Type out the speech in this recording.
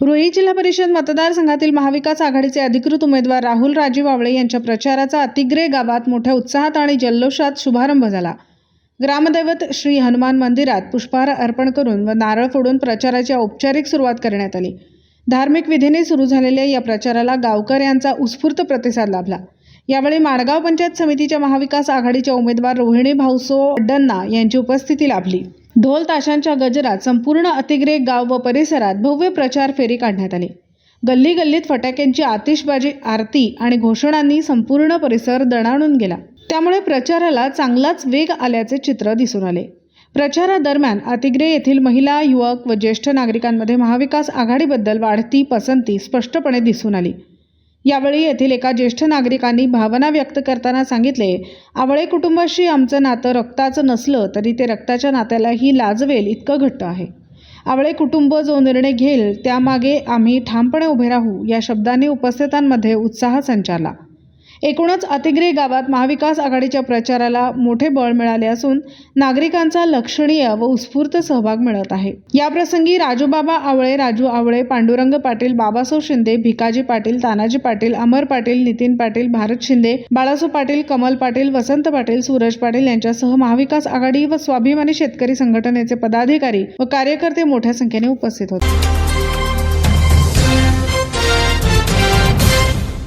रोही जिल्हा परिषद मतदारसंघातील महाविकास आघाडीचे अधिकृत उमेदवार राहुल राजीव वावळे यांच्या प्रचाराचा अतिग्रे गावात मोठ्या उत्साहात आणि जल्लोषात शुभारंभ झाला. ग्रामदैवत श्री हनुमान मंदिरात पुष्पहार अर्पण करून व नारळ फोडून प्रचाराची औपचारिक सुरुवात करण्यात आली. धार्मिक विधीने सुरू झालेल्या या प्रचाराला गावकर यांचा उत्स्फूर्त प्रतिसाद लाभला. यावेळी माणगाव पंचायत समितीच्या महाविकास आघाडीच्या उमेदवार रोहिणी भाऊसो अड्डन्ना यांची उपस्थिती लाभली. ढोल ताशांच्या गजरात संपूर्ण अतिग्रे गाव व परिसरात भव्य प्रचार फेरी काढण्यात आली. गल्ली गल्लीत फटाक्यांची आतिषबाजी आरती आणि घोषणांनी संपूर्ण परिसर दणाणून गेला. त्यामुळे प्रचाराला चांगलाच वेग आल्याचे चित्र दिसून आले. प्रचारादरम्यान अतिग्रे येथील महिला युवक व ज्येष्ठ नागरिकांमध्ये महाविकास आघाडीबद्दल वाढती पसंती स्पष्टपणे दिसून आली. यावेळी येथील एका ज्येष्ठ नागरिकांनी भावना व्यक्त करताना सांगितले आवळे कुटुंबाशी आमचं नातं रक्ताचं नसलं तरी ते रक्ताच्या नात्यालाही लाजवेल इतकं घट्ट आहे. आवळे कुटुंब जो निर्णय घेईल त्यामागे आम्ही ठामपणे उभे राहू. या शब्दांनी उपस्थितांमध्ये उत्साह संचारला. एकूणच अतिग्रे गावात महाविकास आघाडीच्या प्रचाराला मोठे बळ मिळाले असून नागरिकांचा लक्षणीय व उत्स्फूर्त सहभाग मिळत आहे. याप्रसंगी राजूबाबा आवळे राजू आवळे पांडुरंग पाटील बाबासाहेब शिंदे भिकाजी पाटील तानाजी पाटील अमर पाटील नितीन पाटील भारत शिंदे बाळासो पाटील कमल पाटील वसंत पाटील सूरज पाटील यांच्यासह महाविकास आघाडी व स्वाभिमानी शेतकरी संघटनेचे पदाधिकारी व कार्यकर्ते मोठ्या संख्येने उपस्थित होते.